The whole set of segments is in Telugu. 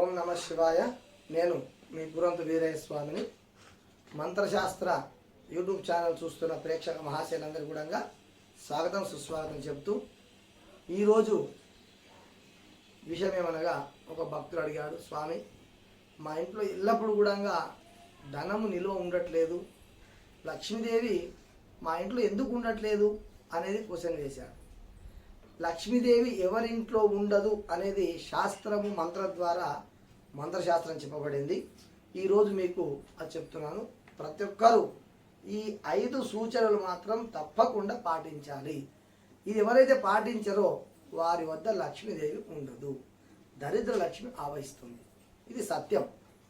ఓం నమ శివాయ. నేను మీ గురంతు వీరయ్య స్వామిని మంత్రశాస్త్ర యూట్యూబ్ ఛానల్ చూస్తున్న ప్రేక్షక మహాశయులందరికీ కూడా స్వాగతం సుస్వాగతం చెప్తూ ఈరోజు విషయం ఏమనగా ఒక భక్తుడు అడిగాడు స్వామి మా ఇంట్లో ఎల్లప్పుడూ కూడా ధనము నిల్వ ఉండట్లేదు. లక్ష్మీదేవి మా ఇంట్లో ఎందుకు ఉండట్లేదు? అనేది క్వశ్చన్ వేశాడు. లక్ష్మీదేవి ఎవరింట్లో ఉండదు అనేది శాస్త్రము మంత్ర ద్వారా మంత్రశాస్త్రం చెప్పబడింది. ఈరోజు మీకు అది చెప్తున్నాను. ప్రతి ఒక్కరూ ఈ ఐదు సూచనలు మాత్రం తప్పకుండా పాటించాలి. ఇది ఎవరైతే పాటించారో వారి వద్ద లక్ష్మీదేవి ఉండదు. దరిద్ర లక్ష్మి ఆవహిస్తుంది. ఇది సత్యం.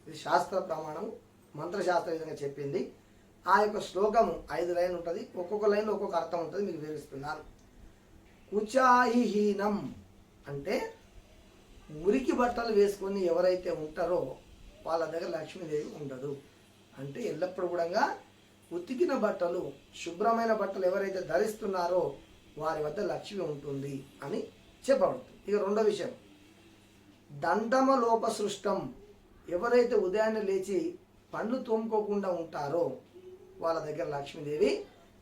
ఇది శాస్త్ర ప్రమాణం మంత్రశాస్త్ర విధంగా చెప్పింది. ఆ యొక్క శ్లోకము ఐదు లైన్ ఉంటుంది. ఒక్కొక్క లైన్లో ఒక్కొక్క అర్థం ఉంటుంది. మీకు వివరిస్తున్నాను. ఉచాయిహీనం అంటే మురికి బట్టలు వేసుకొని ఎవరైతే ఉంటారో వాళ్ళ దగ్గర లక్ష్మీదేవి ఉండదు. అంటే ఎల్లప్పుడూ కూడా ఉతికిన బట్టలు శుభ్రమైన బట్టలు ఎవరైతే ధరిస్తున్నారో వారి వద్ద లక్ష్మి ఉంటుంది అని చెప్పబడుతుంది. ఇక రెండో విషయం. దండమ లోప సృష్టం. ఎవరైతే ఉదయాన్నే లేచి పండ్లు తోముకోకుండా ఉంటారో వాళ్ళ దగ్గర లక్ష్మీదేవి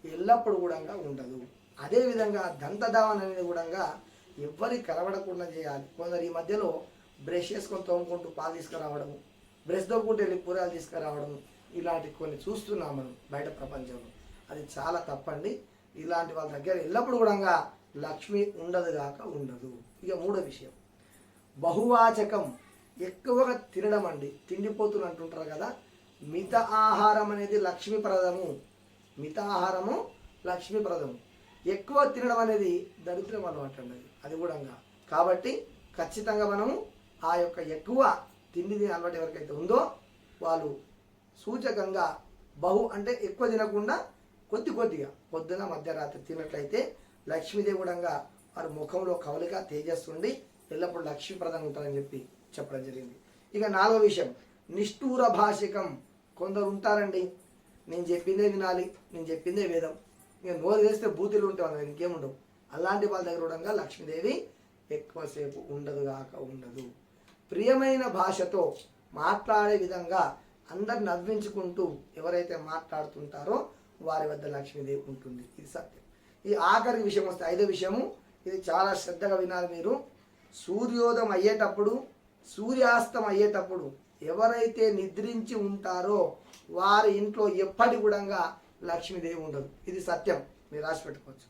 ఎల్లప్పుడూ కూడా ఉండదు. అదేవిధంగా దంతధావన అనేది కూడా ఎవ్వరి కలవడకుండా చేయాలి. కొందరు ఈ మధ్యలో బ్రష్ చేసుకొని తోముకుంటూ పాలు తీసుకురావడము బ్రష్ తోముకుంటూ వెళ్ళి కూరగాయలు తీసుకురావడము ఇలాంటి కొన్ని చూస్తున్నాం మనం బయట ప్రపంచంలో. అది చాలా తప్పండి. ఇలాంటి వాళ్ళ దగ్గర ఎల్లప్పుడూ కూడా లక్ష్మి ఉండదు గాక ఉండదు. ఇక మూడో విషయం. బహువాచకం ఎక్కువగా తినడం అండి. తిండిపోతులు అంటుంటారు కదా మిత ఆహారం అనేది లక్ష్మీప్రదము. మిత ఆహారము లక్ష్మీప్రదము. ఎక్కువ తినడం అనేది దరిద్రం అలవాటు అండి. అది కూడా కాబట్టి ఖచ్చితంగా మనము ఆ యొక్క ఎక్కువ తిండి అలవాటు ఎవరికైతే ఉందో వాళ్ళు సూచకంగా బహు అంటే ఎక్కువ తినకుండా కొద్ది కొద్దిగా పొద్దున మధ్యరాత్రి తిన్నట్లయితే లక్ష్మీదేవి కూడా వారి ముఖంలో కవలిగా తేజస్సుండి ఎల్లప్పుడూ లక్ష్మీప్రదంగా ఉంటారని చెప్పి చెప్పడం జరిగింది. ఇక నాలుగో విషయం నిష్ఠూర భాషికం కొందరు ఉంటారండి. నేను చెప్పిందే వినాలి నేను చెప్పిందే వేదం. ఇక నోరు వేస్తే బూతులు ఉంటే వాళ్ళ దగ్గర ఇంకేముండవు. అలాంటి వాళ్ళ దగ్గర కూడా లక్ష్మీదేవి ఎక్కువసేపు ఉండదు కాక ఉండదు. ప్రియమైన భాషతో మాట్లాడే విధంగా అందరు నవ్వించుకుంటూ ఎవరైతే మాట్లాడుతుంటారో వారి వద్ద లక్ష్మీదేవి ఉంటుంది. ఇది సత్యం. ఈ ఆఖరి విషయం వస్తే ఐదో విషయము ఇది చాలా శ్రద్ధగా వినాలి మీరు. సూర్యోదయం అయ్యేటప్పుడు సూర్యాస్తం అయ్యేటప్పుడు ఎవరైతే నిద్రించి ఉంటారో వారి ఇంట్లో ఎప్పటి కూడా లక్ష్మీదేవి ఉండదు ఇది సత్యం. మీరు రాసి పెట్టుకోవచ్చు.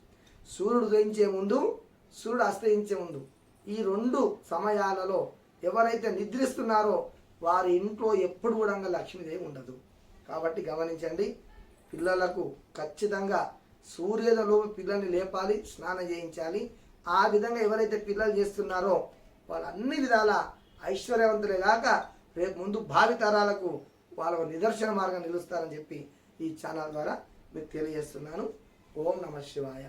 సూర్యుడు ఉదయించే ముందు సూర్యుడు అస్తయించే ముందు. ఈ రెండు సమయాలలో ఎవరైతే నిద్రిస్తున్నారో వారి ఇంట్లో ఎప్పుడు కూడా లక్ష్మీదేవి ఉండదు. కాబట్టి గమనించండి పిల్లలకు ఖచ్చితంగా సూర్యులలో పిల్లల్ని లేపాలి స్నానం చేయించాలి. ఆ విధంగా ఎవరైతే పిల్లలు చేస్తున్నారో వాళ్ళు అన్ని విధాల ఐశ్వర్యవంతులే కాక రేపు ముందు భావి తరాలకు వాళ్ళ నిదర్శన మార్గం నిలుస్తారని చెప్పి ఈ ఛానల్ ద్వారా మీకు తెలియజేస్తున్నాను. ఓం నమ శివాయ.